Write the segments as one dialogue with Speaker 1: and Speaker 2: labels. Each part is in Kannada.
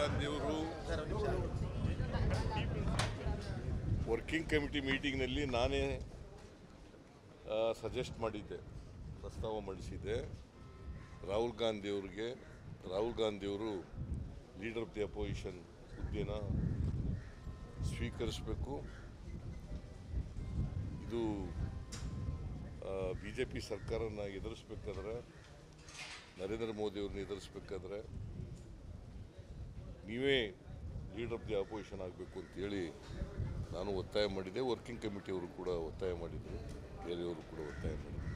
Speaker 1: ಗಾಂಧಿಯವರು ವರ್ಕಿಂಗ್ ಕಮಿಟಿ ಮೀಟಿಂಗ್ನಲ್ಲಿ ನಾನೇ ಸಜೆಸ್ಟ್ ಮಾಡಿದ್ದೆ, ಪ್ರಸ್ತಾವ ಮಂಡಿಸಿದ್ದೆ. ರಾಹುಲ್ ಗಾಂಧಿಯವ್ರಿಗೆ, ರಾಹುಲ್ ಗಾಂಧಿಯವರು ಲೀಡರ್ ಆಫ್ ದಿ ಅಪೋಸಿಷನ್ ಹುದ್ದೆನ ಸ್ವೀಕರಿಸಬೇಕು. ಇದು ಬಿ ಜೆ ಪಿ ಸರ್ಕಾರನ ಎದುರಿಸ್ಬೇಕಾದ್ರೆ, ನರೇಂದ್ರ ಮೋದಿಯವ್ರನ್ನ ಎದುರಿಸ್ಬೇಕಾದ್ರೆ ನೀವೇ ಲೀಡರ್ ಆಫ್ ದಿ ಆಪೋಸಿಷನ್ ಆಗಬೇಕು ಅಂತೇಳಿ ನಾನು ಒತ್ತಾಯ ಮಾಡಿದೆ. ವರ್ಕಿಂಗ್ ಕಮಿಟಿಯವರು ಕೂಡ ಒತ್ತಾಯ ಮಾಡಿದರು. ಬೇರೆಯವರು ಕೂಡ ಒತ್ತಾಯ ಮಾಡಿದರು.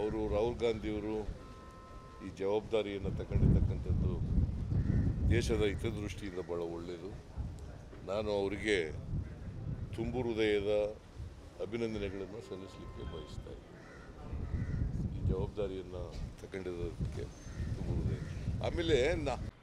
Speaker 1: ಅವರು ರಾಹುಲ್ ಗಾಂಧಿಯವರು ಈ ಜವಾಬ್ದಾರಿಯನ್ನು ತಗೊಂಡಿರ್ತಕ್ಕಂಥದ್ದು ದೇಶದ ಹಿತದೃಷ್ಟಿಯಿಂದ ಭಾಳ ಒಳ್ಳೆಯದು ನಾನು ಅವರಿಗೆ ತುಂಬು ಹೃದಯದ ಅಭಿನಂದನೆಗಳನ್ನು ಸಲ್ಲಿಸಲಿಕ್ಕೆ ಬಯಸ್ತಾ ಇದ್ದೀನಿ. ಈ ಜವಾಬ್ದಾರಿಯನ್ನು ತಗೊಂಡಿರೋದಕ್ಕೆ ತುಂಬು ಹೃದಯ. ಆಮೇಲೆ ನಾ